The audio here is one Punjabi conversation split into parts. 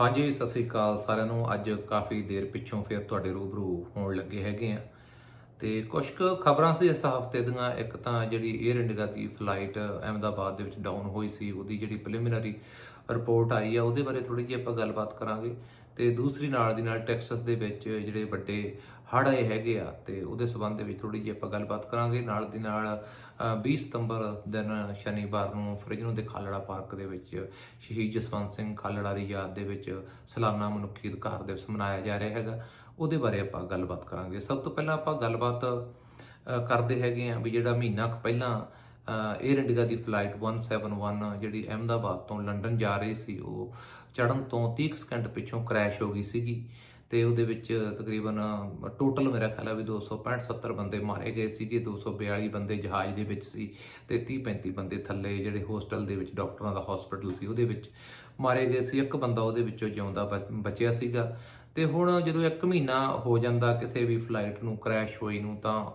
ਹਾਂਜੀ, ਸਤਿ ਸ੍ਰੀ ਅਕਾਲ ਸਾਰਿਆਂ ਨੂੰ। ਅੱਜ ਕਾਫੀ ਦੇਰ ਪਿੱਛੋਂ ਫਿਰ ਤੁਹਾਡੇ ਰੂਬਰੂ ਹੋਣ ਲੱਗੇ ਹੈਗੇ ਆ। ਤੇ ਕੁਝ ਕੁ ਖਬਰਾਂ ਸੀ ਇਸ ਹਫ਼ਤੇ ਦੀਆਂ। ਇੱਕ ਤਾਂ ਜਿਹੜੀ 에ਅਰ ਇੰਡੀਆ ਦੀ ਫਲਾਈਟ ਅਹਿਮਦਾਬਾਦ ਦੇ ਵਿੱਚ ਡਾਊਨ ਹੋਈ ਸੀ, ਉਹਦੀ ਜਿਹੜੀ ਪ੍ਰੀਲਿਮਿਨਰੀ ਰਿਪੋਰਟ ਆਈ ਆ, ਉਹਦੇ ਬਾਰੇ ਥੋੜੀ ਜਿਹੀ ਆਪਾਂ ਗੱਲਬਾਤ ਕਰਾਂਗੇ। ਤੇ ਦੂਸਰੀ ਨਾਲ ਦੀ ਨਾਲ ਟੈਕਸਸ ਦੇ ਵਿੱਚ ਜਿਹੜੇ ਵੱਡੇ ਹੜ੍ਹ ਆਏ ਹੈਗੇ ਆ, ਤੇ ਉਹਦੇ ਸਬੰਧ ਦੇ ਵਿੱਚ ਥੋੜੀ ਜਿਹੀ ਆਪਾਂ ਗੱਲਬਾਤ ਕਰਾਂਗੇ। ਨਾਲ ਦੀ ਨਾਲ 20 ਸਤੰਬਰ ਦਿਨ ਸ਼ਨੀਵਾਰ ਨੂੰ ਫਰਿਜਨੋ ਦੇ ਖਾਲੜਾ ਪਾਰਕ ਦੇ ਵਿੱਚ ਸ਼ਹੀਦ ਜਸਵੰਤ ਸਿੰਘ ਖਾਲੜਾ ਦੀ ਯਾਦ ਦੇ ਵਿੱਚ ਸਲਾਨਾ ਮਨੁੱਖੀ ਅਧਿਕਾਰ ਦਿਵਸ ਮਨਾਇਆ ਜਾ ਰਿਹਾ ਹੈਗਾ। ਉਹਦੇ ਬਾਰੇ ਆਪਾਂ ਗੱਲਬਾਤ ਕਰਾਂਗੇ। ਸਭ ਤੋਂ ਪਹਿਲਾਂ ਆਪਾਂ ਗੱਲਬਾਤ ਕਰਦੇ ਹੈਗੇ ਆ ਵੀ ਜਿਹੜਾ ਮਹੀਨਾ ਕੁ ਪਹਿਲਾਂ 에ਅਰ ਇੰਡੀਆ ਦੀ ਫਲਾਈਟ 171 ਜਿਹੜੀ ਅਹਿਮਦਾਬਾਦ ਤੋਂ ਲੰਡਨ ਜਾ ਰਹੀ ਸੀ, ਉਹ ਚੜਨ ਤੋਂ 30 ਕੁ ਸਕਿੰਟ ਪਿੱਛੋਂ ਕ੍ਰੈਸ਼ ਹੋ ਗਈ ਸੀਗੀ। ਤੇ ਉਹਦੇ ਵਿੱਚ ਤਕਰੀਬਨ ਟੋਟਲ ਮੇਰਾ ਖਿਆਲ ਹੈ ਵੀ 265 70 ਬੰਦੇ ਮਾਰੇ ਗਏ ਸੀਗੇ 242 ਬੰਦੇ ਜਹਾਜ਼ ਦੇ ਵਿੱਚ ਸੀ ਤੇ 30 35 ਬੰਦੇ ਥੱਲੇ ਜਿਹੜੇ ਹੋਸਟਲ ਦੇ ਵਿੱਚ ਡਾਕਟਰਾਂ ਦਾ ਹਸਪੀਟਲ ਸੀ ਉਹਦੇ ਵਿੱਚ ਮਾਰੇ ਗਏ ਸੀ। ਇੱਕ ਬੰਦਾ ਉਹਦੇ ਵਿੱਚੋਂ ਜਿਉਂਦਾ ਬ- ਬਚਿਆ ਸੀਗਾ। ਤੇ ਹੁਣ ਜਦੋਂ ਇੱਕ ਮਹੀਨਾ ਹੋ ਜਾਂਦਾ ਕਿਸੇ ਵੀ ਫਲਾਈਟ ਨੂੰ ਕ੍ਰੈਸ਼ ਹੋਈ ਨੂੰ ਤਾਂ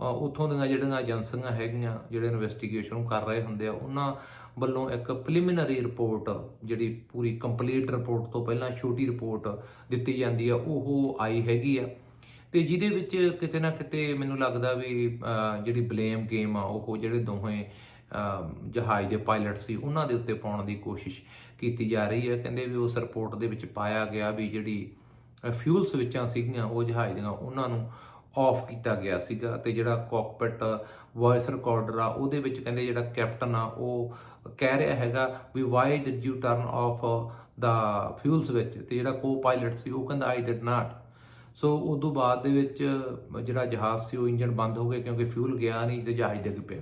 ਅ, ਉੱਥੋਂ ਦੀਆਂ ਜਿਹੜੀਆਂ ਏਜੰਸੀਆਂ ਹੈਗੀਆਂ ਜਿਹੜੇ ਇਨਵੈਸਟੀਗੇਸ਼ਨ ਕਰ ਰਹੇ ਹੁੰਦੇ ਆ ਉਹਨਾਂ ਵੱਲੋਂ ਇੱਕ ਪ੍ਰੀਲਿਮਿਨਰੀ ਰਿਪੋਰਟ ਜਿਹੜੀ ਪੂਰੀ ਕੰਪਲੀਟ ਰਿਪੋਰਟ ਤੋਂ ਪਹਿਲਾਂ ਛੋਟੀ ਰਿਪੋਰਟ ਦਿੱਤੀ ਜਾਂਦੀ ਆ, ਉਹ ਆਈ ਹੈਗੀ ਆ। ਤੇ ਜਿਹਦੇ ਵਿੱਚ ਕਿਤੇ ਨਾ ਕਿਤੇ ਮੈਨੂੰ ਲੱਗਦਾ ਵੀ ਜਿਹੜੀ ਬਲੇਮ ਗੇਮ ਆ, ਉਹ ਜਿਹੜੇ ਦੋਹੇ ਜਹਾਜ਼ ਦੇ ਪਾਇਲਟ ਸੀ, ਉਹਨਾਂ ਦੇ ਉੱਤੇ ਪਾਉਣ ਦੀ ਕੋਸ਼ਿਸ਼ ਕੀਤੀ ਜਾ ਰਹੀ ਹੈ ਕਹਿੰਦੇ ਵੀ ਉਸ ਰਿਪੋਰਟ ਦੇ ਵਿੱਚ ਪਾਇਆ ਗਿਆ ਵੀ ਜਿਹੜੀ ਫਿਊਲ ਸਵਿਚਾਂ ਸੀਗੀਆਂ, ਉਹ ਜਹਾਜ਼ ਦੀਆਂ, ਉਹਨਾਂ ਨੂੰ ਆਫ ਕੀਤਾ ਗਿਆ ਸੀਗਾ ਤੇ ਜਿਹੜਾ ਕਾਕਪਿਟ ਵੌਇਸ ਰਿਕਾਰਡਰ ਆ, ਉਹਦੇ ਵਿੱਚ ਕਹਿੰਦੇ ਜਿਹੜਾ ਕੈਪਟਨ ਆ, ਉਹ ਕਹਿ ਰਿਹਾ ਹੈਗਾ ਵੀ why did you turn off the fuel switch ਤੇ ਜਿਹੜਾ ਕੋ ਪਾਇਲਟ ਸੀ, ਉਹ ਕਹਿੰਦਾ ਆਈ ਡਿਡ ਨਾਟ ਸੋ ਉਦੋਂ ਬਾਅਦ ਦੇ ਵਿੱਚ ਜਿਹੜਾ ਜਹਾਜ਼ ਸੀ, ਉਹ ਇੰਜਨ ਬੰਦ ਹੋ ਗਿਆ ਕਿਉਂਕਿ ਫਿਊਲ ਗਿਆ ਨਹੀਂ ਤੇ ਜਹਾਜ਼ ਡਿੱਗ ਪਿਆ।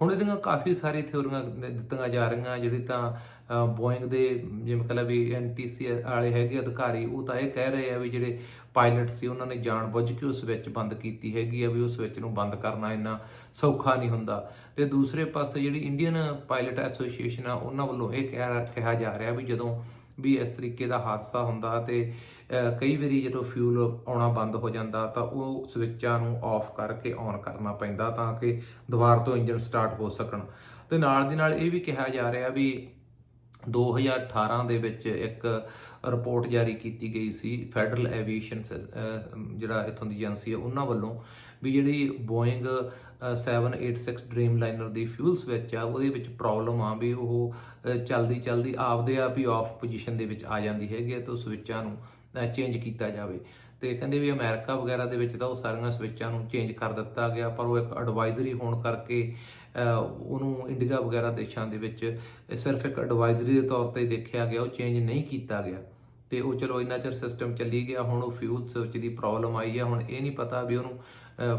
ਹੁਣ ਇਹਦੀਆਂ ਕਾਫੀ ਸਾਰੀ ਥਿਉਰੀਆਂ ਦਿੱਤੀਆਂ ਜਾ ਰਹੀਆਂ, ਜਿਹੜੀ ਤਾਂ ਬੋਇੰਗ ਦੇ ਜਿਵੇਂ ਕਹ ਲਾ ਵੀ ਐਨਟੀਸੀ ਵਾਲੇ ਹੈਗੇ ਅਧਿਕਾਰੀ, ਉਹ ਤਾਂ ਇਹ ਕਹਿ ਰਹੇ ਆ ਵੀ ਜਿਹੜੇ ਪਾਇਲਟ ਸੀ, ਉਹਨਾਂ ਨੇ ਜਾਣਬੁੱਝ ਕੇ ਉਸ ਵਿੱਚ ਬੰਦ ਕੀਤੀ ਹੈਗੀ ਆ ਵੀ ਉਸ ਵਿੱਚ ਨੂੰ ਬੰਦ ਕਰਨਾ ਇੰਨਾ ਸੌਖਾ ਨਹੀਂ ਹੁੰਦਾ। ਤੇ ਦੂਸਰੇ ਪਾਸੇ ਜਿਹੜੀ ਇੰਡੀਅਨ ਪਾਇਲਟ ਐਸੋਸੀਏਸ਼ਨ ਆ, ਉਹਨਾਂ ਵੱਲੋਂ ਇਹ ਕਿਹਾ ਕਿਹਾ ਜਾ ਰਿਹਾ ਵੀ ਜਦੋਂ ਵੀ ਇਸ ਤਰੀਕੇ ਦਾ ਹਾਦਸਾ ਹੁੰਦਾ ਤੇ ਕਈ ਵਾਰੀ ਜਦੋਂ ਫਿਊਲ ਆਉਣਾ ਬੰਦ ਹੋ ਜਾਂਦਾ ਤਾਂ ਉਹ ਸਵਿੱਚਾਂ ਨੂੰ ਆਫ ਕਰਕੇ ਔਨ ਕਰਨਾ ਪੈਂਦਾ ਤਾਂ ਕਿ ਦੁਬਾਰਾ ਤੋਂ ਇੰਜਨ ਸਟਾਰਟ ਹੋ ਸਕਣ। ਤੇ ਨਾਲ ਦੀ ਨਾਲ ਇਹ ਵੀ ਕਿਹਾ ਜਾ ਰਿਹਾ ਵੀ 2018 ਦੇ ਵਿੱਚ ਇੱਕ ਰਿਪੋਰਟ ਜਾਰੀ ਕੀਤੀ ਗਈ ਸੀ ਫੈਡਰਲ ਐਵੀਏਸ਼ਨ ਜਿਹੜਾ ਇਥੋਂ ਦੀ ਏਜੰਸੀ ਹੈ ਉਹਨਾਂ ਵੱਲੋਂ ਵੀ ਜਿਹੜੀ ਬੋਇੰਗ 786 ਡ੍ਰੀਮਲਾਈਨਰ ਦੀ ਫਿਊਲ ਸਵਿਚ ਆ ਉਹਦੇ ਵਿੱਚ ਪ੍ਰੋਬਲਮ ਆ ਵੀ ਉਹ ਅ, ਚਲਦੀ ਚਲਦੀ ਆਪਦੇ ਆਪ ਹੀ ਆਫ ਪੋਜੀਸ਼ਨ ਦੇ ਵਿੱਚ ਆ ਜਾਂਦੀ ਹੈਗੀ ਹੈ ਤੇ ਉਹ ਸਵਿਚਾਂ ਨੂੰ ਚੇਂਜ ਕੀਤਾ ਜਾਵੇ। ਤੇ ਕਹਿੰਦੇ ਵੀ ਅਮਰੀਕਾ ਵਗੈਰਾ ਦੇ ਵਿੱਚ ਤਾਂ ਉਹ ਸਾਰੀਆਂ ਸਵਿਚਾਂ ਨੂੰ ਚੇਂਜ ਕਰ ਦਿੱਤਾ ਗਿਆ ਪਰ ਉਹ ਇੱਕ ਐਡਵਾਈਜ਼ਰੀ ਹੋਣ ਕਰਕੇ ਉਹਨੂੰ ਇੰਡੀਆ ਵਗੈਰਾ ਦੇਸ਼ਾਂ ਦੇ ਵਿੱਚ ਸਿਰਫ ਇੱਕ ਐਡਵਾਈਜ਼ਰੀ ਦੇ ਤੌਰ ਤੇ ਦੇਖਿਆ ਗਿਆ, ਉਹ ਚੇਂਜ ਨਹੀਂ ਕੀਤਾ ਗਿਆ। ਤੇ ਉਹ ਚਲੋ ਇੰਨਾ ਚਿਰ ਸਿਸਟਮ ਚੱਲੀ ਗਿਆ, ਹੁਣ ਉਹ ਫਿਊਲ ਸਵਿਚ ਦੀ ਪ੍ਰੋਬਲਮ ਆਈ ਹੈ ਹੁਣ ਇਹ ਨਹੀਂ ਪਤਾ ਵੀ ਉਹਨੂੰ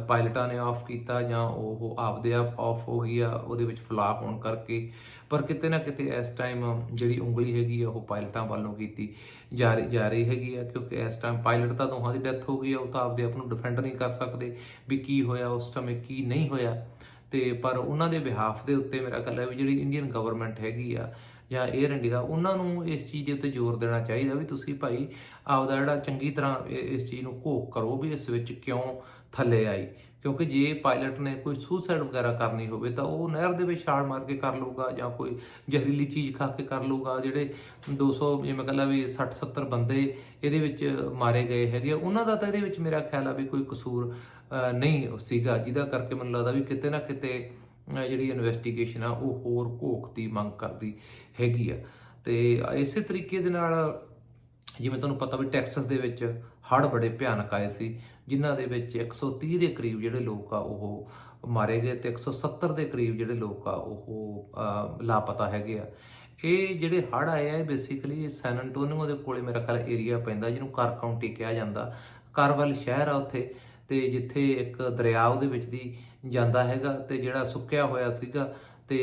ਪਾਇਲਟਾਂ ਨੇ ਆਫ ਕੀਤਾ ਜਾਂ ਉਹ ਆਪਦੇ ਆਪ ਆਫ ਹੋ ਗਈ ਆ, ਉਹਦੇ ਵਿੱਚ ਫਲਾਪ ਹੋਣ ਕਰਕੇ। ਪਰ ਕਿਤੇ ਨਾ ਕਿਤੇ ਇਸ ਟਾਈਮ ਜਿਹੜੀ ਉਂਗਲੀ ਹੈਗੀ ਆ, ਉਹ ਪਾਇਲਟਾਂ ਵੱਲੋਂ ਕੀਤੀ ਜਾ ਰਹੀ ਜਾ ਰਹੀ ਹੈਗੀ ਆ, ਕਿਉਂਕਿ ਇਸ ਟਾਈਮ ਪਾਇਲਟ ਤਾਂ ਦੋਹਾਂ ਦੀ ਡੈਥ ਹੋ ਗਈ ਆ, ਉਹ ਤਾਂ ਆਪਦੇ ਆਪ ਨੂੰ ਡਿਫੈਂਡ ਨਹੀਂ ਕਰ ਸਕਦੇ ਵੀ ਕੀ ਹੋਇਆ, ਉਸ ਸਮੇਂ ਕੀ ਨਹੀਂ ਹੋਇਆ। ਤੇ ਪਰ ਉਹਨਾਂ ਦੇ ਬਿਹਾਫ ਦੇ ਉੱਤੇ ਮੇਰਾ ਖਿਆਲ ਹੈ ਵੀ ਜਿਹੜੀ ਇੰਡੀਅਨ ਗਵਰਨਮੈਂਟ ਹੈਗੀ ਆ ਜਾਂ 에ਅਰ ਇੰਡੀਆ ਉਹਨਾਂ ਨੂੰ ਇਸ ਚੀਜ਼ ਦੇ ਉੱਤੇ ਜ਼ੋਰ ਦੇਣਾ ਚਾਹੀਦਾ ਵੀ ਤੁਸੀਂ ਭਾਈ ਆਪਦਾ ਜਿਹੜਾ ਚੰਗੀ ਤਰ੍ਹਾਂ ਇਸ ਚੀਜ਼ ਨੂੰ ਘੋਖ ਕਰੋ ਵੀ ਇਸ ਵਿੱਚ ਕਿਉਂ ਥੱਲੇ ਆਈ। ਕਿਉਂਕਿ ਜੇ ਪਾਇਲਟ ਨੇ ਕੋਈ ਸੁਸਾਈਡ ਵਗੈਰਾ ਕਰਨੀ ਹੋਵੇ ਤਾਂ ਉਹ ਨਹਿਰ ਦੇ ਵਿੱਚ ਛਾਲ ਮਾਰ ਕੇ ਕਰ ਲਊਗਾ ਜਾਂ ਕੋਈ ਜ਼ਹਿਰੀਲੀ ਚੀਜ਼ ਖਾ ਕੇ ਕਰ ਲਊਗਾ ਜਿਹੜੇ 200 ਜਿਵੇਂ ਕਹਿੰਦਾ ਵੀ 60 70 ਬੰਦੇ ਇਹਦੇ ਵਿੱਚ ਮਾਰੇ ਗਏ ਹੈਗੇ ਆ, ਉਹਨਾਂ ਦਾ ਤਾਂ ਇਹਦੇ ਵਿੱਚ ਮੇਰਾ ਖਿਆਲ ਆ ਵੀ ਕੋਈ ਕਸੂਰ ਨਹੀਂ ਸੀਗਾ ਜਿਹਦਾ ਕਰਕੇ ਮੈਨੂੰ ਲੱਗਦਾ ਵੀ ਕਿਤੇ ਨਾ ਕਿਤੇ ਜਿਹੜੀ ਇਨਵੈਸਟੀਗੇਸ਼ਨ ਆ, ਉਹ ਹੋਰ ਘੋਖ ਦੀ ਮੰਗ ਕਰਦੀ ਹੈਗੀ ਆ। ਤੇ ਇਸੇ ਤਰੀਕੇ ਦੇ ਨਾਲ ਜਿਵੇਂ ਤੁਹਾਨੂੰ ਪਤਾ ਵੀ ਟੈਕਸਸ ਦੇ ਵਿੱਚ ਹੜ੍ਹ ਬੜੇ ਭਿਆਨਕ ਆਏ ਸੀ, ਜਿਨ੍ਹਾਂ ਦੇ ਵਿੱਚ 130 ਦੇ ਕਰੀਬ ਜਿਹੜੇ ਲੋਕ ਆ, ਉਹ ਮਾਰੇ ਗਏ ਤੇ 170 ਦੇ ਕਰੀਬ ਜਿਹੜੇ ਲੋਕ ਆ, ਉਹ ਲਾਪਤਾ ਹੈਗੇ ਆ। ਇਹ ਜਿਹੜੇ ਹੜ੍ਹ ਆਏ ਆ, ਇਹ ਬੇਸਿਕਲੀ ਸੈਨ ਐਂਟੋਨੀਓ ਦੇ ਕੋਲੇ ਮੇਰਾ ਖਿਆਲ ਏਰੀਆ ਪੈਂਦਾ, ਜਿਹਨੂੰ ਕਰ ਕਾਉਂਟੀ ਕਿਹਾ ਜਾਂਦਾ। ਕਾਰਵਲ ਸ਼ਹਿਰ ਆ ਉੱਥੇ, ਤੇ ਜਿੱਥੇ ਇੱਕ ਦਰਿਆ ਉਹਦੇ ਵਿੱਚ ਦੀ ਜਾਂਦਾ ਹੈਗਾ ਤੇ ਜਿਹੜਾ ਸੁੱਕਿਆ ਹੋਇਆ ਸੀਗਾ ਤੇ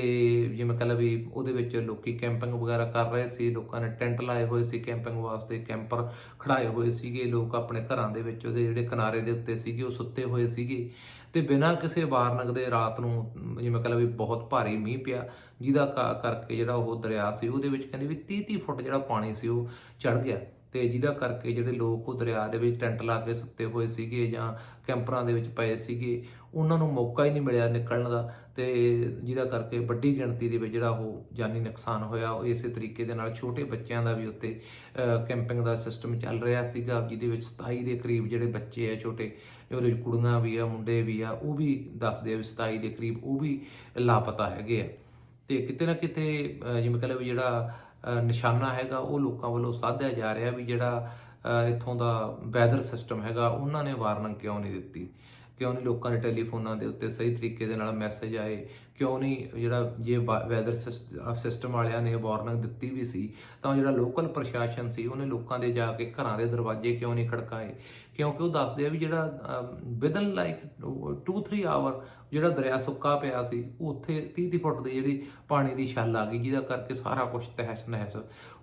ਜਿਵੇਂ ਕਹ ਲਾ ਵੀ ਉਹਦੇ ਵਿੱਚ ਲੋਕੀ ਕੈਂਪਿੰਗ ਵਗੈਰਾ ਕਰ ਰਹੇ ਸੀ, ਲੋਕਾਂ ਨੇ ਟੈਂਟ ਲਾਏ ਹੋਏ ਸੀ ਕੈਂਪਿੰਗ ਵਾਸਤੇ ਕੈਂਪਰ ਖੜਾਏ ਹੋਏ ਸੀਗੇ, ਲੋਕ ਆਪਣੇ ਘਰਾਂ ਦੇ ਵਿੱਚ ਉਹਦੇ ਜਿਹੜੇ ਕਿਨਾਰੇ ਦੇ ਉੱਤੇ ਸੀਗੇ, ਉਹ ਸੁੱਤੇ ਹੋਏ ਸੀਗੇ। ਤੇ ਬਿਨਾਂ ਕਿਸੇ ਵਾਰਨਕ ਦੇ ਰਾਤ ਨੂੰ ਜਿਵੇਂ ਕਹ ਲਾ ਵੀ ਬਹੁਤ ਭਾਰੀ ਮੀਂਹ ਪਿਆ, ਜਿਹਦਾ ਕਾ- ਕਰਕੇ ਜਿਹੜਾ ਉਹ ਦਰਿਆ ਸੀ, ਉਹਦੇ ਵਿੱਚ ਕਹਿੰਦੇ ਵੀ 30 30 ਫੁੱਟ ਜਿਹੜਾ ਪਾਣੀ ਸੀ ਉਹ ਚੜ ਗਿਆ। ਤੇ ਜਿਹਦਾ ਕਰਕੇ ਜਿਹੜੇ ਲੋਕ ਉਹ ਦਰਿਆ ਦੇ ਵਿੱਚ ਟੈਂਟ ਲਾ ਕੇ ਸੁੱਤੇ ਹੋਏ ਸੀਗੇ ਜਾਂ ਕੈਂਪਰਾਂ ਦੇ ਵਿੱਚ ਪਏ ਸੀਗੇ, ਉਹਨਾਂ ਨੂੰ ਮੌਕਾ ਹੀ ਨਹੀਂ ਮਿਲਿਆ ਨਿਕਲਣ ਦਾ ਤੇ ਜਿਹਦਾ ਕਰਕੇ ਵੱਡੀ ਗਿਣਤੀ ਦੇ ਵਿੱਚ ਜਿਹੜਾ ਉਹ ਜਾਨੀ ਨੁਕਸਾਨ ਹੋਇਆ। ਉਹ ਇਸੇ ਤਰੀਕੇ ਦੇ ਨਾਲ ਛੋਟੇ ਬੱਚਿਆਂ ਦਾ ਵੀ ਉੱਤੇ ਕੈਂਪਿੰਗ ਦਾ ਸਿਸਟਮ ਚੱਲ ਰਿਹਾ ਸੀਗਾ, ਜਿਹਦੇ ਵਿੱਚ 27 ਦੇ ਕਰੀਬ ਜਿਹੜੇ ਬੱਚੇ ਆ, ਛੋਟੇ, ਉਹਦੇ ਵਿੱਚ ਕੁੜੀਆਂ ਵੀ ਆ, ਮੁੰਡੇ ਵੀ ਆ, ਉਹ ਵੀ ਦੱਸਦੇ ਆ ਵੀ 27 ਦੇ ਕਰੀਬ ਉਹ ਵੀ ਲਾਪਤਾ ਹੈਗੇ ਆ। ਤੇ ਕਿਤੇ ਨਾ ਕਿਤੇ ਜਿਵੇਂ ਕਹ ਲਓ ਵੀ ਜਿਹੜਾ ਨਿਸ਼ਾਨਾ ਹੈਗਾ, ਉਹ ਲੋਕਾਂ ਵੱਲੋਂ ਸਾਧਿਆ ਜਾ ਰਿਹਾ ਵੀ ਜਿਹੜਾ, ਅਹ, ਇੱਥੋਂ ਦਾ ਵੈਦਰ ਸਿਸਟਮ ਹੈਗਾ, ਉਹਨਾਂ ਨੇ ਵਾਰਨਿੰਗ ਕਿਉਂ ਨਹੀਂ ਦਿੱਤੀ? ਕਿਉਂ ਨਹੀਂ ਲੋਕਾਂ ਦੇ ਟੈਲੀਫੋਨਾਂ ਦੇ ਉੱਤੇ ਸਹੀ ਤਰੀਕੇ ਦੇ ਨਾਲ ਮੈਸੇਜ ਆਏ? ਕਿਉਂ ਨਹੀਂ ਜਿਹੜਾ ਜੇ ਵੈਦਰ ਸਿਸਟਮ ਵਾਲਿਆਂ ਨੇ ਵਾਰਨਿੰਗ ਦਿੱਤੀ ਵੀ ਸੀ, ਤਾਂ ਜਿਹੜਾ ਲੋਕਲ ਪ੍ਰਸ਼ਾਸਨ ਸੀ, ਉਹਨੇ ਲੋਕਾਂ ਦੇ ਜਾ ਕੇ ਘਰਾਂ ਦੇ ਦਰਵਾਜ਼ੇ ਕਿਉਂ ਨਹੀਂ ਖੜਕਾਏ? ਕਿਉਂਕਿ ਉਹ ਦੱਸਦੇ ਆ ਵੀ ਜਿਹੜਾ ਵਿਦਨ ਲਾਈਕ 2-3 ਆਵਰ ਜਿਹੜਾ ਦਰਿਆ ਸੁੱਕਾ ਪਿਆ ਸੀ, ਉਹ ਉੱਥੇ 30 ਫੁੱਟ ਦੀ ਜਿਹੜੀ ਪਾਣੀ ਦੀ ਛੱਲ ਆ ਗਈ, ਜਿਹਦਾ ਕਰਕੇ ਸਾਰਾ ਕੁਝ ਤਹਿਸ ਨਹਿਸ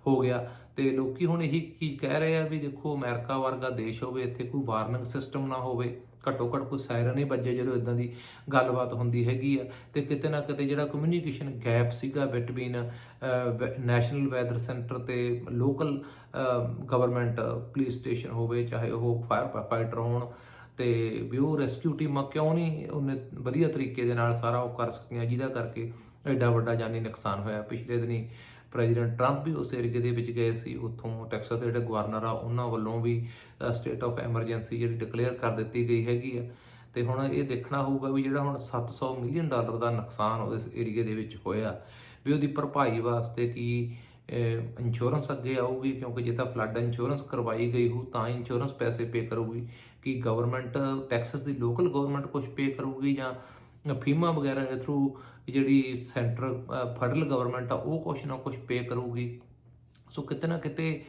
ਹੋ ਗਿਆ। ਤੇ ਲੋਕੀ ਹੁਣ ਇਹੀ ਕੀ ਕਹਿ ਰਹੇ ਆ ਵੀ ਦੇਖੋ, ਅਮਰੀਕਾ ਵਰਗਾ ਦੇਸ਼ ਹੋਵੇ, ਇੱਥੇ ਕੋਈ ਵਾਰਨਿੰਗ ਸਿਸਟਮ ਨਾ ਹੋਵੇ। ਘੱਟੋ ਘੱਟ ਕੋਈ ਸਾਇਰਨ ਹੀ ਵੱਜੇ ਜਦੋਂ ਇਦਾਂ ਦੀ ਗੱਲਬਾਤ ਹੁੰਦੀ ਹੈਗੀ ਆ। ਤੇ ਕਿਤੇ ਨਾ ਕਿਤੇ ਜਿਹੜਾ ਕਮਿਊਨੀਕੇਸ਼ਨ ਗੈਪ ਸੀਗਾ ਬਿਟਵੀਨ ਨੈਸ਼ਨਲ ਵੈਦਰ ਸੈਂਟਰ ਤੇ ਲੋਕਲ ਗਵਰਨਮੈਂਟ ਪੁਲਿਸ ਸਟੇਸ਼ਨ ਹੋਵੇ, ਚਾਹੇ ਉਹ ਫਾਇਰ ਫਾਈਟਰ ਹੋਣ ਤੇ ਵੀ ਉਹ ਰੈਸਕਿਊ ਟੀਮਾਂ ਕਿਉਂ ਨਹੀਂ ਉਹਨੇ ਵਧੀਆ ਤਰੀਕੇ ਦੇ ਨਾਲ ਸਾਰਾ ਉਹ ਕਰ ਸਕੀਆਂ, ਜਿਹਦਾ ਕਰਕੇ ਐਡਾ ਵੱਡਾ ਜਾਨੀ ਨੁਕਸਾਨ ਹੋਇਆ। ਪਿਛਲੇ ਦਿਨੀ ਪ੍ਰੈਜ਼ੀਡੈਂਟ ਟਰੰਪ ਵੀ ਉਸ ਏਰੀਏ ਦੇ ਵਿੱਚ ਗਏ ਸੀ, ਉੱਥੋਂ ਟੈਕਸਸ ਦੇ ਜਿਹੜੇ ਗਵਰਨਰ ਆ, ਉਹਨਾਂ ਵੱਲੋਂ ਵੀ ਸਟੇਟ ਆਫ ਐਮਰਜੈਂਸੀ ਜਿਹੜੀ ਡਿਕਲੇਅਰ ਕਰ ਦਿੱਤੀ ਗਈ ਹੈਗੀ ਆ। ਤੇ ਹੁਣ ਇਹ ਦੇਖਣਾ ਹੋਊਗਾ ਵੀ ਜਿਹੜਾ ਹੁਣ 700 ਮਿਲੀਅਨ ਡਾਲਰ ਦਾ ਨੁਕਸਾਨ ਉਸ ਏਰੀਏ ਦੇ ਵਿੱਚ ਹੋਇਆ, ਵੀ ਉਹਦੀ ਭਰਪਾਈ ਵਾਸਤੇ ਕੀ ਇੰਸ਼ੋਰੈਂਸ ਅੱਗੇ ਆਊਗੀ? ਕਿਉਂਕਿ ਜੇ ਤਾਂ ਫਲੱਡ ਇੰਸ਼ੋਰੈਂਸ ਕਰਵਾਈ ਗਈ ਹੋ ਤਾਂ ਇੰਸ਼ੋਰੈਂਸ ਪੈਸੇ ਪੇ ਕਰੂਗੀ। ਕਿ ਗਵਰਨਮੈਂਟ ਟੈਕਸਸ ਦੀ ਲੋਕਲ ਗਵਰਨਮੈਂਟ ਕੁਝ ਪੇ ਕਰੂਗੀ ਜਾਂ ਫੀਮਾ ਵਗੈਰਾ ਦੇ ਥਰੂ ਜਿਹੜੀ ਸੈਂਟਰ ਫੈਡਰਲ ਗਵਰਨਮੈਂਟ ਆ, ਉਹ ਕੁਛ ਨਾ ਕੁਛ ਪੇ ਕਰੂਗੀ। ਸੋ ਕਿਤੇ ਨਾ ਕਿਤੇ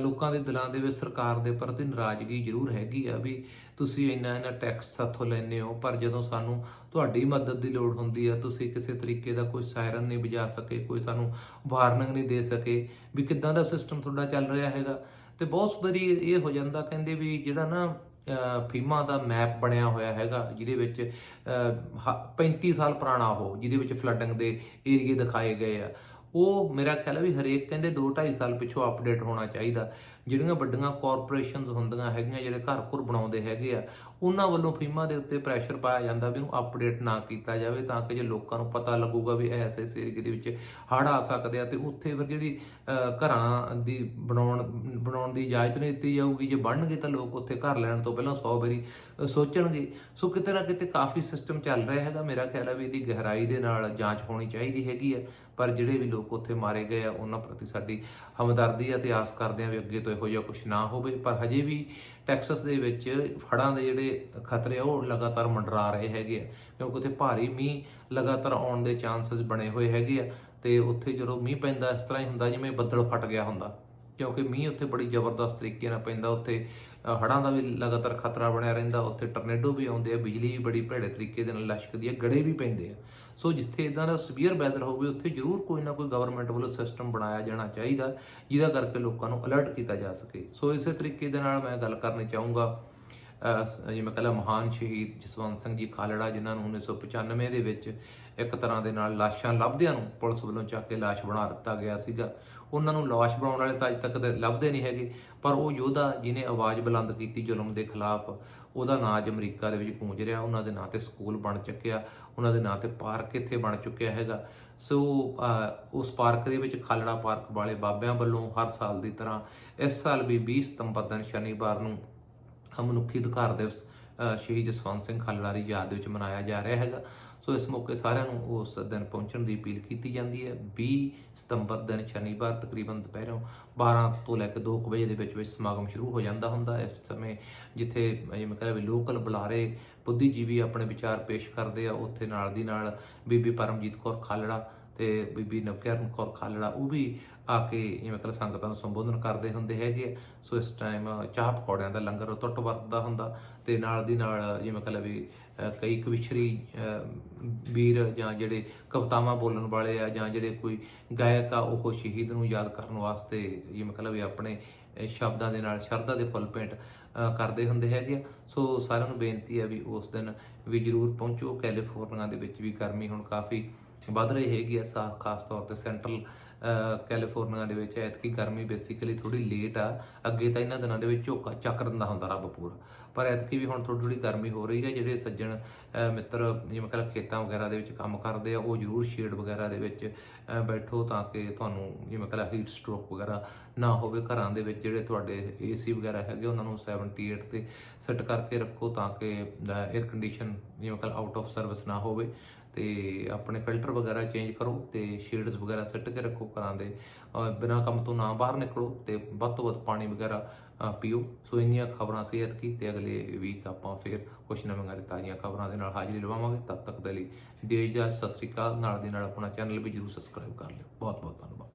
ਲੋਕਾਂ ਦੇ ਦਿਲਾਂ ਦੇ ਵਿੱਚ ਸਰਕਾਰ ਦੇ ਪ੍ਰਤੀ ਨਾਰਾਜ਼ਗੀ ਜ਼ਰੂਰ ਹੈਗੀ ਆ ਵੀ ਤੁਸੀਂ ਇੰਨਾ ਇੰਨਾ ਟੈਕਸ ਸਾਥੋਂ ਲੈਂਦੇ ਹੋ, ਪਰ ਜਦੋਂ ਸਾਨੂੰ ਤੁਹਾਡੀ ਮਦਦ ਦੀ ਲੋੜ ਹੁੰਦੀ ਆ, ਤੁਸੀਂ ਕਿਸੇ ਤਰੀਕੇ ਦਾ ਕੋਈ ਸਾਇਰਨ ਨਹੀਂ ਵਜਾ ਸਕੇ, ਕੋਈ ਸਾਨੂੰ ਵਾਰਨਿੰਗ ਨਹੀਂ ਦੇ ਸਕੇ ਵੀ ਕਿੱਦਾਂ ਦਾ ਸਿਸਟਮ ਤੁਹਾਡਾ ਚੱਲ ਰਿਹਾ ਹੈਗਾ। ਤੇ ਬਹੁਤ ਵਾਰੀ ਇਹ ਹੋ ਜਾਂਦਾ, ਕਹਿੰਦੇ ਵੀ ਜਿਹੜਾ ਨਾ ਅ, ਦਾ ਮੈਪ ਬਣਿਆ ਹੋਇਆ ਹੈਗਾ ਜਿਹਦੇ ਵਿੱਚ ਹ- 35 ਸਾਲ ਪੁਰਾਣਾ ਉਹ ਜਿਹਦੇ ਵਿੱਚ ਫਲੱਡਿੰਗ ਦੇ ਏਰੀਏ ਦਿਖਾਏ ਗਏ ਆ। ਉਹ ਮੇਰਾ ਖਿਆਲ ਹੈ ਵੀ ਹਰੇਕ ਕਹਿੰਦੇ 2 2.5 ਸਾਲ ਪਿੱਛੋਂ ਅਪਡੇਟ ਹੋਣਾ ਚਾਹੀਦਾ। ਜਿਹੜੀਆਂ ਵੱਡੀਆਂ ਕਾਰਪੋਰੇਸ਼ਨਸ ਹੁੰਦੀਆਂ ਹੈਗੀਆਂ, ਜਿਹੜੇ ਘਰ ਘਰ ਬਣਾਉਂਦੇ ਹੈਗੇ ਆ, ਉਹਨਾਂ ਵੱਲੋਂ ਫੀਮਾ ਦੇ ਉੱਤੇ ਪ੍ਰੈਸ਼ਰ ਪਾਇਆ ਜਾਂਦਾ ਵੀ ਉਹਨੂੰ ਅਪਡੇਟ ਨਾ ਕੀਤਾ ਜਾਵੇ ਤਾਂ ਕਿ ਜੇ ਲੋਕਾਂ ਨੂੰ ਪਤਾ ਲੱਗੂਗਾ ਵੀ ਐਸ ਐਸ ਏਰੀਏ ਦੇ ਵਿੱਚ ਹੜ੍ਹ ਆ ਸਕਦੇ ਆ ਤੇ ਉੱਥੇ ਫਿਰ ਜਿਹੜੀ ਘਰਾਂ ਦੀ ਬਣਾਉਣ ਬਣਾਉਣ ਦੀ ਇਜਾਜ਼ਤ ਨਹੀਂ ਦਿੱਤੀ ਜਾਊਗੀ, ਜੇ ਬਣਨਗੇ ਤਾਂ ਲੋਕ ਉੱਥੇ ਘਰ ਲੈਣ ਤੋਂ ਪਹਿਲਾਂ 100 ਵਾਰੀ ਸੋਚਣਗੇ। ਸੋ ਕਿਤੇ ਨਾ ਕਿਤੇ ਕਾਫੀ ਸਿਸਟਮ ਚੱਲ ਰਿਹਾ ਹੈਗਾ। ਮੇਰਾ ਖਿਆਲ ਹੈ ਵੀ ਇਹਦੀ ਗਹਿਰਾਈ ਦੇ ਨਾਲ ਜਾਂਚ ਹੋਣੀ ਚਾਹੀਦੀ ਹੈਗੀ ਹੈ ਪਰ ਜਿਹੜੇ ਵੀ ਲੋਕ ਉੱਥੇ ਮਾਰੇ ਗਏ ਆ, ਉਹਨਾਂ ਪ੍ਰਤੀ ਸਾਡੀ ਹਮਦਰਦੀ ਹੈ ਤੇ ਆਸ ਕਰਦੇ ਆ ਵੀ ਅੱਗੇ ਤੋਂ ਇਹੋ ਜਿਹਾ ਕੁਝ ਨਾ ਹੋਵੇ ਪਰ ਹਜੇ ਵੀ ਟੈਕਸਸ ਦੇ ਵਿੱਚ ਫੜਾਂ ਦੇ ਜਿਹੜੇ ਖਤਰੇ ਆ ਉਹ ਲਗਾਤਾਰ ਮੰਡਰਾ ਰਹੇ ਹੈਗੇ ਆ। ਕਿਉਂਕਿ ਉੱਥੇ ਭਾਰੀ ਮੀਂਹ ਲਗਾਤਾਰ ਆਉਣ ਦੇ ਚਾਂਸਸ ਬਣੇ ਹੋਏ ਹੈਗੇ ਆ ਤੇ ਉੱਥੇ ਜਦੋਂ ਮੀਂਹ ਪੈਂਦਾ ਇਸ ਤਰ੍ਹਾਂ ਹੀ ਹੁੰਦਾ ਜਿਵੇਂ ਬੱਦਲ ਫਟ ਗਿਆ ਹੁੰਦਾ। ਕਿਉਂਕਿ ਮੀਂਹ ਉੱਥੇ ਬੜੀ ਜ਼ਬਰਦਸਤ ਤਰੀਕੇ ਨਾਲ ਪੈਂਦਾ ਉੱਥੇ ਅ, ਹੜ੍ਹਾਂ ਦਾ ਵੀ ਲਗਾਤਾਰ ਖਤਰਾ ਬਣਿਆ ਰਹਿੰਦਾ ਉੱਥੇ ਟਰਨੇਡੋ ਵੀ ਆਉਂਦੇ ਆ ਬਿਜਲੀ ਵੀ ਬੜੀ ਭੇੜੇ ਤਰੀਕੇ ਦੇ ਨਾਲ ਲਸ਼ਕਦੀ ਹੈ ਗੜੇ ਵੀ ਪੈਂਦੇ ਆ। ਸੋ ਜਿੱਥੇ ਇਦਾਂ ਦਾ ਸਵੀਅਰ ਵੈਦਰ ਹੋਵੇ, ਉੱਥੇ ਜ਼ਰੂਰ ਕੋਈ ਨਾ ਕੋਈ ਗਵਰਨਮੈਂਟ ਵੱਲੋਂ ਸਿਸਟਮ ਬਣਾਇਆ ਜਾਣਾ ਚਾਹੀਦਾ, ਜਿਹਦਾ ਕਰਕੇ ਲੋਕਾਂ ਨੂੰ ਅਲਰਟ ਕੀਤਾ ਜਾ ਸਕੇ। ਸੋ ਇਸੇ ਤਰੀਕੇ ਦੇ ਨਾਲ ਮੈਂ ਗੱਲ ਕਰਨੀ ਚਾਹੂੰਗਾ, ਅਹ ਜਿਵੇਂ ਕਹਿੰਦਾ ਮਹਾਨ ਸ਼ਹੀਦ ਜਸਵੰਤ ਸਿੰਘ ਜੀ ਖਾਲੜਾ, ਜਿਨ੍ਹਾਂ ਨੂੰ 1995 ਦੇ ਵਿੱਚ ਇੱਕ ਤਰ੍ਹਾਂ ਦੇ ਨਾਲ ਲਾਸ਼ਾਂ ਲੱਭਦਿਆਂ ਨੂੰ ਪੁਲਿਸ ਵੱਲੋਂ ਚੱਕ ਕੇ ਲਾਸ਼ ਬਣਾ ਦਿੱਤਾ ਗਿਆ ਸੀਗਾ। ਉਹਨਾਂ ਨੂੰ ਲਾਸ਼ ਬਣਾਉਣ ਵਾਲੇ ਤਾਂ ਅੱਜ ਤੱਕ ਕਦੇ ਲੱਭਦੇ ਨਹੀਂ ਹੈਗੇ। ਪਰ ਉਹ ਯੋਧਾ ਜਿਨੇ ਆਵਾਜ਼ ਬੁਲੰਦ ਕੀਤੀ ਜ਼ੁਲਮ ਦੇ ਖਿਲਾਫ ਉਹਦਾ ਨਾਂ ਅੱਜ ਅਮਰੀਕਾ ਦੇ ਵਿੱਚ ਗੂੰਜ ਰਿਹਾ। ਉਹਨਾਂ ਦੇ ਨਾਂ ਤੇ ਸਕੂਲ ਬਣ ਚੁੱਕਿਆ ਉਹਨਾਂ ਦੇ ਨਾਂ ਤੇ ਪਾਰਕ ਇੱਥੇ ਬਣ ਚੁੱਕਿਆ ਹੈਗਾ। ਸੋ ਉਸ ਪਾਰਕ ਦੇ ਵਿੱਚ ਖਾਲੜਾ ਪਾਰਕ ਵਾਲੇ ਬਾਬਿਆਂ ਵੱਲੋਂ ਹਰ ਸਾਲ ਦੀ ਤਰ੍ਹਾਂ ਇਸ ਸਾਲ ਵੀ 20 ਸਤੰਬਰ ਦਿਨ ਸ਼ਨੀਵਾਰ ਨੂੰ ਮਨੁੱਖੀ ਅਧਿਕਾਰ ਦਿਵਸ ਅ, ਸ਼ਹੀਦ ਜਸਵੰਤ ਸਿੰਘ ਖਾਲੜਾ ਦੀ ਯਾਦ ਵਿੱਚ ਮਨਾਇਆ ਜਾ ਰਿਹਾ ਹੈਗਾ। ਸੋ ਇਸ ਮੌਕੇ ਸਾਰਿਆਂ ਨੂੰ ਉਸ ਦਿਨ ਪਹੁੰਚਣ ਦੀ ਅਪੀਲ ਕੀਤੀ ਜਾਂਦੀ ਹੈ। 20 ਸਤੰਬਰ ਦਿਨ ਸ਼ਨੀਵਾਰ ਤਕਰੀਬਨ ਦੁਪਹਿਰੋਂ 12 ਤੋਂ ਲੈ ਕੇ 2 ਕੁ ਵਜੇ ਦੇ ਵਿੱਚ ਵਿੱਚ ਸਮਾਗਮ ਸ਼ੁਰੂ ਹੋ ਜਾਂਦਾ ਹੁੰਦਾ। ਇਸ ਸਮੇਂ ਜਿੱਥੇ, ਜਿਵੇਂ ਕਹਿੰਦੇ ਵੀ ਲੋਕਲ ਬੁਲਾਰੇ, ਬੁੱਧੀਜੀਵੀ ਆਪਣੇ ਵਿਚਾਰ ਪੇਸ਼ ਕਰਦੇ ਆ। ਉੱਥੇ ਨਾਲ ਦੀ ਨਾਲ ਬੀਬੀ ਪਰਮਜੀਤ ਕੌਰ ਖਾਲੜਾ ਤੇ ਬੀਬੀ ਨਵਕਿਰਨ ਕੌਰ ਖਾਲੜਾ, ਉਹ ਵੀ ਆ ਕੇ ਜਿਵੇਂ ਕਿ ਸੰਗਤਾਂ ਨੂੰ ਸੰਬੋਧਨ ਕਰਦੇ ਹੁੰਦੇ ਹੈਗੇ ਆ। ਸੋ ਇਸ ਟਾਈਮ ਚਾਹ ਪਕੌੜਿਆਂ ਦਾ ਲੰਗਰ ਟੁੱਟ ਵਰਤਦਾ ਹੁੰਦਾ ਤੇ ਨਾਲ ਦੀ ਨਾਲ ਜਿਵੇਂ ਕਿ ਵੀ ਕਈ ਕਵਿਸ਼ਰੀ ਵੀਰ ਜਾਂ ਜਿਹੜੇ ਕਵਿਤਾਵਾਂ ਬੋਲਣ ਵਾਲੇ ਆ ਜਾਂ ਜਿਹੜੇ ਕੋਈ ਗਾਇਕ ਆ, ਉਹ ਸ਼ਹੀਦ ਨੂੰ ਯਾਦ ਕਰਨ ਵਾਸਤੇ ਜਿਵੇਂ ਕਿ ਵੀ ਆਪਣੇ ਸ਼ਬਦਾਂ ਦੇ ਨਾਲ ਸ਼ਰਧਾ ਦੇ ਫੁੱਲ ਭੇਂਟ ਕਰਦੇ ਹੁੰਦੇ ਹੈਗੇ ਆ। ਸੋ ਸਾਰਿਆਂ ਨੂੰ ਬੇਨਤੀ ਹੈ ਵੀ ਉਸ ਦਿਨ ਵੀ ਜਰੂਰ ਪਹੁੰਚੋ ਕੈਲੀਫੋਰਨੀਆ ਦੇ ਵਿੱਚ ਵੀ ਗਰਮੀ ਹੁਣ ਕਾਫੀ ਵੱਧ ਰਹੀ ਹੈਗੀ ਆ, ਸਾ, ਖਾਸ ਤੌਰ ਤੇ ਸੈਂਟਰਲ ਕੈਲੀਫੋਰਨੀਆ ਦੇ ਵਿੱਚ। ਐਤਕੀ ਗਰਮੀ ਬੇਸਿਕਲੀ ਥੋੜੀ ਲੇਟ ਆ। ਅੱਗੇ ਤਾਂ ਇਹਨਾਂ ਦਿਨਾਂ ਦੇ ਵਿੱਚ ਝੋਕਾ ਚੱਕ ਦਿੰਦਾ ਹੁੰਦਾ ਰੱਬ ਪੂਰਾ। ਪਰ ਐਤਕੀ ਵੀ ਹੁਣ ਥੋੜੀ ਥੋੜੀ ਗਰਮੀ ਹੋ ਰਹੀ ਹੈ ਜਿਹੜੇ ਸੱਜਣ ਮਿੱਤਰ ਜਿਵੇਂ ਕਹਿੰਦਾ ਖੇਤਾਂ ਵਗੈਰਾ ਦੇ ਵਿੱਚ ਕੰਮ ਕਰਦੇ ਆ, ਉਹ ਜ਼ਰੂਰ ਸ਼ੇਡ ਵਗੈਰਾ ਦੇ ਵਿੱਚ ਬੈਠੋ ਤਾਂ ਕਿ ਤੁਹਾਨੂੰ ਜਿਵੇਂ ਕਹਿੰਦਾ ਹੀਟ ਸਟ੍ਰੋਕ ਵਗੈਰਾ ਨਾ ਹੋਵੇ। ਘਰਾਂ ਦੇ ਵਿੱਚ ਜਿਹੜੇ ਤੁਹਾਡੇ ਏਸੀ ਵਗੈਰਾ ਹੈਗੇ, ਉਹਨਾਂ ਨੂੰ 78 ਤੇ ਸੈੱਟ ਕਰਕੇ ਰੱਖੋ ਤਾਂ ਕਿ 에ਅਰ ਕੰਡੀਸ਼ਨ ਜਿਵੇਂ ਕਿ ਆਊਟ ਆਫ ਸਰਵਿਸ ਨਾ ਹੋਵੇ। ਤੇ ਆਪਣੇ ਫਿਲਟਰ ਵਗੈਰਾ ਚੇਂਜ ਕਰੋ ਤੇ ਸ਼ੇਡਸ ਵਗੈਰਾ ਸੈੱਟ ਕੇ ਰੱਖੋ ਘਰਾਂ ਦੇ। ਬਿਨਾਂ ਕੰਮ ਤੋਂ ਨਾ ਬਾਹਰ ਨਿਕਲੋ ਤੇ ਵੱਧ ਤੋਂ ਵੱਧ ਪਾਣੀ ਵਗੈਰਾ ਪੀਓ। ਸੋ ਇੰਨੀਆਂ ਖਬਰਾਂ ਸਿਹਤ ਕੀ ਤੇ ਅਗਲੇ ਵੀਕ ਆਪਾਂ ਫਿਰ ਕੁਝ ਨਵੀਆਂ ਤਾਜ਼ੀਆਂ ਖਬਰਾਂ ਦੇ ਨਾਲ ਹਾਜ਼ਰੀ ਲਵਾਵਾਂਗੇ। ਤਦ ਤੱਕ ਦੇ ਲਈ ਦੇ ਸਤਿ ਸ੍ਰੀ ਅਕਾਲ। ਨਾਲ ਦੀ ਨਾਲ ਆਪਣਾ ਚੈਨਲ ਵੀ ਜਰੂਰ ਸਬਸਕ੍ਰਾਈਬ ਕਰ ਲਿਓ। ਬਹੁਤ ਬਹੁਤ ਧੰਨਵਾਦ।